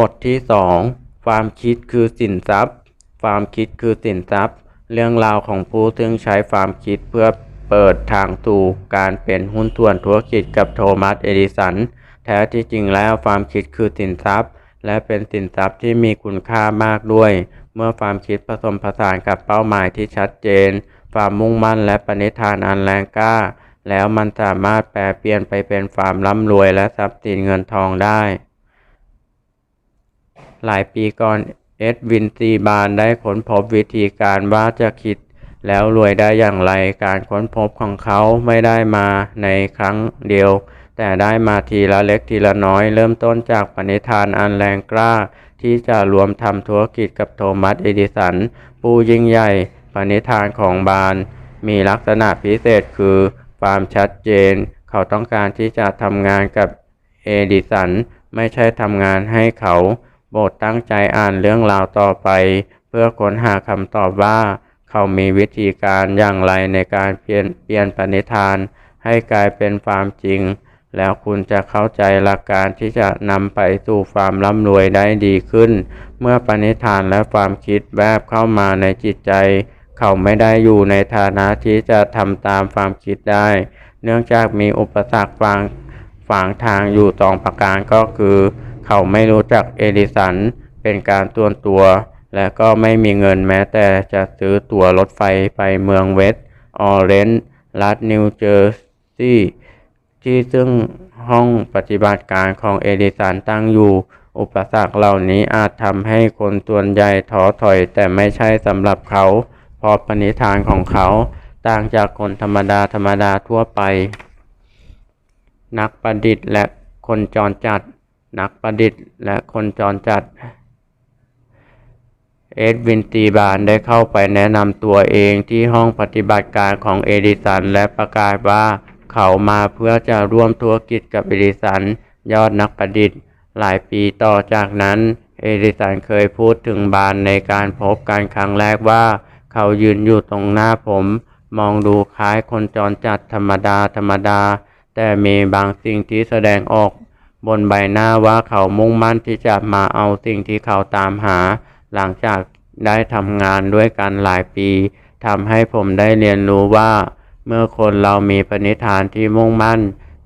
บทที่สองความคิดคือสินทรัพย์ ความคิดคือสินทรัพย์ เรื่องราวของผู้ซึ่งใช้ความคิดเพื่อเปิดทางสู่การเป็นหุ้นส่วนธุรกิจกับโทมัสเอดิสัน แท้ที่จริงแล้วความคิดคือสินทรัพย์ และเป็นสินทรัพย์ที่มีคุณค่ามากด้วย เมื่อความคิดผสมผสานกับเป้าหมายที่ชัดเจน ความมุ่งมั่นและปณิธานอันแรงกล้า แล้วมันสามารถแปลเปลี่ยนไปเป็นความร่ำรวยและทรัพย์สินเงินทองได้ หลายปีก่อนเอ็ดวินซีบานได้ค้นพบวิธีการว่าจะคิด แล้วรวยได้อย่างไรการค้นพบของเขาไม่ได้มาในครั้งเดียว แต่ได้มาทีละเล็กทีละน้อย เริ่มต้นจากปณิธานอันแรงกล้า ที่จะรวมทำธุรกิจกับโทมัสเอดิสัน ผู้ยิ่งใหญ่ปณิธานของบาน มีลักษณะพิเศษคือความชัดเจน เขาต้องการที่จะทำงานกับเอดิสัน ไม่ใช่ทำงานให้เขา โปรดตั้งใจอ่านเรื่องราวต่อไป เพื่อค้นหาคำตอบว่า เขามีวิธีการอย่างไรในการเปลี่ยนเปลี่ยนปณิธาน ให้กลายเป็นความจริง แล้วคุณจะเข้าใจหลักการที่จะนำไปสู่ความร่ำรวยได้ดีขึ้น เมื่อปณิธานและความคิดแวบเข้ามาในจิตใจ เขาไม่ได้อยู่ในฐานะที่จะทำตามความคิดได้ เนื่องจากมีอุปสรรคฝังฝางทางอยู่สองประการก็คือ เขาไม่รู้จักเอดิสัน เป็นการตัวนตัว และก็ไม่มีเงินแม้แต่จะซื้อตั๋วรถไฟไปเมืองเวสต์ออเรนจ์รัฐนิวเจอร์ซีย์ที่ซึ่งห้องปฏิบัติการของเอดิสันตั้งอยู่อุปสรรคเหล่านี้อาจทำให้คนส่วนใหญ่ท้อถอย แต่ไม่ใช่สำหรับเขา เพราะปณิธานของเขาต่างจากคนธรรมดาธรรมดาทั่วไป นักประดิษฐ์และคนจรจัด นักประดิษฐ์และคนจรจัด เอ็ดวินตีบานได้เข้าไปแนะนำตัวเองที่ห้องปฏิบัติการของเอดิสัน และประกาศว่าเขามาเพื่อจะร่วมธุรกิจกับเอดิสัน ยอดนักประดิษฐ์ หลายปีต่อจากนั้น เอดิสันเคยพูดถึงบานในการพบกันครั้งแรกว่า เขายืนอยู่ตรงหน้าผม มองดูคล้ายคนจรจัดธรรมดาธรรมดา แต่มีบางสิ่งที่แสดงออก บนใบหน้าว่าเขามุ่งมั่นที่จะมาเอาสิ่งที่เขาตามหา หลังจากได้ทำงานด้วยกันหลายปีทำให้ผมได้เรียนรู้ว่า เมื่อคนเรามีปณิธานที่มุ่งมั่น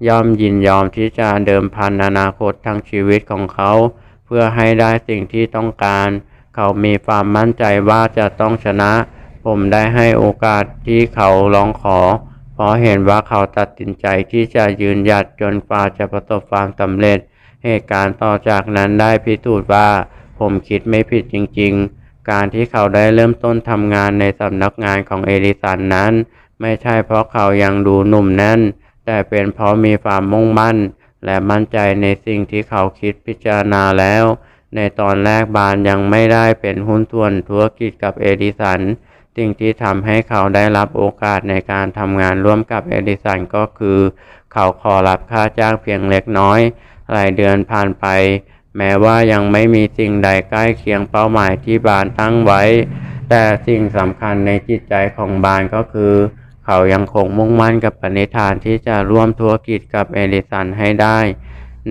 ย่อมยินยอมที่จะเดิมพันอนาคตทั้งชีวิตของเขา เพื่อให้ได้สิ่งที่ต้องการ เขามีความมั่นใจว่าจะต้องชนะ ผมได้ให้โอกาสที่เขาร้องขอ เพราะเห็นว่าเขาตัดสินใจที่จะยืนหยัดจนกว่าจะประสบความสำเร็จ เหตุการณ์ต่อจากนั้นได้พิสูจน์ว่าผมคิดไม่ผิดจริง ๆ การที่เขาได้เริ่มต้นทำงานในสำนักงานของเอดิสันนั้น ไม่ใช่เพราะเขายังดูหนุ่มแน่น แต่เป็นเพราะมีความมุ่งมั่น และมั่นใจในสิ่งที่เขาคิดพิจารณาแล้ว ในตอนแรกบานยังไม่ได้เป็นหุ้นส่วนธุรกิจกับเอดิสัน สิ่งที่ทำให้เขาได้รับโอกาสในการทำงานร่วมกับเอดิสันก็คือ เขาขอรับค่าจ้างเพียงเล็กน้อย หลายเดือนผ่านไป แม้ว่ายังไม่มีสิ่งใดใกล้เคียงเป้าหมายที่บานตั้งไว้ แต่สิ่งสำคัญในจิตใจของบานก็คือ เขายังคงมุ่งมั่นกับปณิธานที่จะร่วมธุรกิจกับเอดิสันให้ได้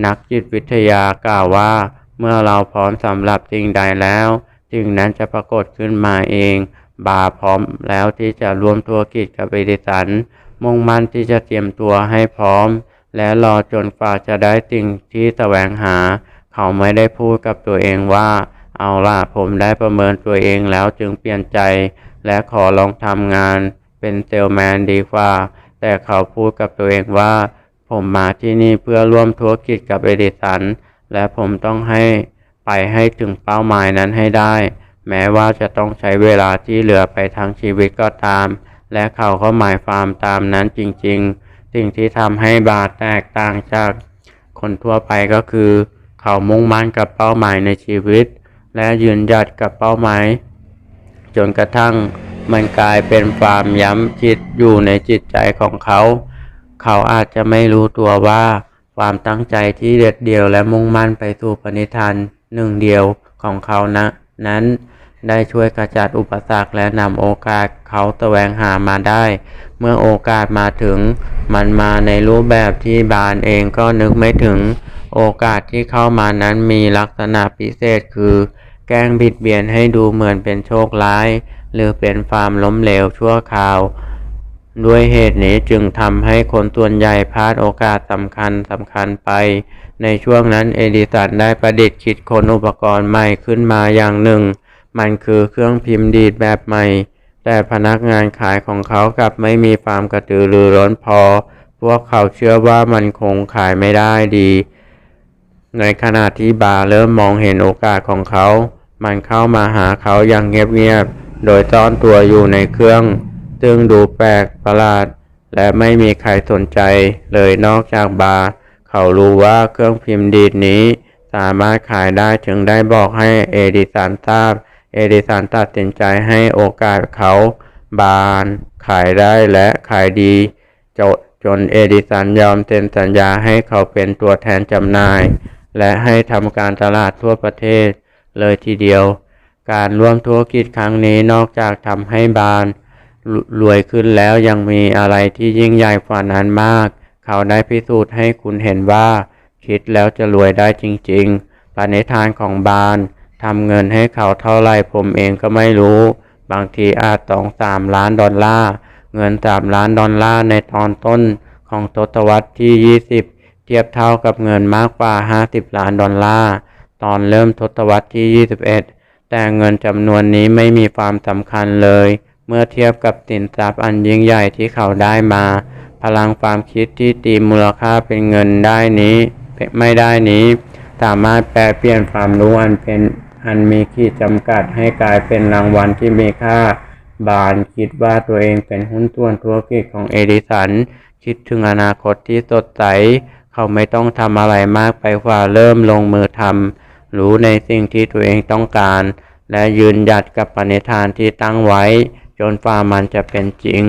นักจิตวิทยากล่าวว่า เมื่อเราพร้อมสำหรับสิ่งใดแล้วสิ่งนั้นจะปรากฏขึ้นมาเอง บาพร้อมแล้วที่จะรวมธุรกิจกับเอดิสัน มุ่งมั่นที่จะเตรียมตัวให้พร้อม และรอจนกว่าจะได้สิ่งที่แสวงหา เขาไม่ได้พูดกับตัวเองว่า เอาล่ะผมได้ประเมินตัวเองแล้วจึงเปลี่ยนใจ และขอลองทำงาน เป็นเซลแมนดีกว่า แต่เขาพูดกับตัวเองว่า ผมมาที่นี่เพื่อร่วมธุรกิจกับเอดิสัน และผมต้องให้ไปให้ถึงเป้าหมายนั้นให้ได้ แม้ว่าจะต้องใช้เวลาที่เหลือไปทั้งชีวิตก็ตาม และเขาก็หมายความตามนั้นจริงๆ สิ่งที่ทำให้บาแตกต่างจากคนทั่วไปก็คือ เขามุ่งมั่นกับเป้าหมายในชีวิต และยืนหยัดกับเป้าหมาย จนกระทั่งมันกลายเป็นความย้ำคิดอยู่ในจิตใจของเขา เขาอาจจะไม่รู้ตัวว่า ความตั้งใจที่เด็ดเดี่ยวและมุ่งมั่นไปสู่ปณิธานหนึ่งเดียวของเขานะ นั้น ได้ช่วยกระจัดอุปสรรคและนำโอกาสเขาแสวงหามาได้ เมื่อโอกาสมาถึง มันมาในรูปแบบที่บานเองก็นึกไม่ถึง โอกาสที่เข้ามานั้นมีลักษณะพิเศษคือ แกล้งบิดเบียนให้ดูเหมือนเป็นโชคร้าย หรือเป็นความล้มเหลวชั่วคราว ด้วยเหตุนี้จึงทำให้คนส่วนใหญ่พลาดโอกาสสำคัญสำคัญไป ในช่วงนั้นเอดิสันได้ประดิษฐ์คิดค้นอุปกรณ์ใหม่ขึ้นมาอย่างหนึ่ง มันคือเครื่องพิมพ์ดีดแบบใหม่ แต่พนักงานขายของเขากลับไม่มีความกระตือรือร้นพอ พวกเขาเชื่อว่ามันคงขายไม่ได้ดี ในขณะที่บาร์เริ่มมองเห็นโอกาสของเขา มันเข้ามาหาเขาอย่างเงียบๆ โดยซ่อนตัวอยู่ในเครื่องซึ่งดูแปลกประหลาด และไม่มีใครสนใจเลยนอกจากบาร์เขารู้ว่าเครื่องพิมพ์ดีดนี้สามารถขายได้จึงได้บอกให้เอดิสันทราบ เอดิสันตัดสินใจให้โอกาสเขาบานขายได้และขายดีจนจนเอดิสันยอมเซ็นสัญญาให้เขาเป็นตัวแทนจำหน่าย และให้ทำการตลาดทั่วประเทศเลยทีเดียว การร่วมธุรกิจครั้งนี้นอกจากทำให้บานรรวยขึ้นแล้วยังมีอะไรที่ยิ่งใหญ่กว่านั้นมาก เขาได้พิสูจน์ให้คุณเห็นว่า คิดแล้วจะรวยได้จริงๆปณิธานของบาน ทำเงินให้เขาเท่าไรผมเองก็ไม่รู้ บางทีอาจต้องสามล้านดอลลาร์ เงินสามล้านดอลลาร์ในตอนต้นของทศวรรษที่ 20 เทียบเท่ากับเงินมากกว่า 50 ล้านดอลลาร์ ตอนเริ่มทศวรรษที่ 21 แต่เงินจำนวนนี้ไม่มีความสำคัญเลย เมื่อเทียบกับสินทรัพย์อันยิ่งใหญ่ที่เขาได้มา พลังความคิดที่ตีมูลค่าเป็นเงินได้นี้ ไม่ได้นี้ สามารถแปลเปลี่ยนความรู้อันเป็น อันมีขีดจำกัดให้กลายเป็นรางวัลที่มีค่า บานคิดว่าตัวเองเป็นหุ้นส่วนธุรกิจของเอดิสัน คิดถึงอนาคตที่สดใส เขาไม่ต้องทำอะไรมากไปกว่าเริ่มลงมือทำรู้ในสิ่งที่ตัวเองต้องการ และยืนหยัดกับปณิธานที่ตั้งไว้ จนฝ่ามันจะเป็นจริง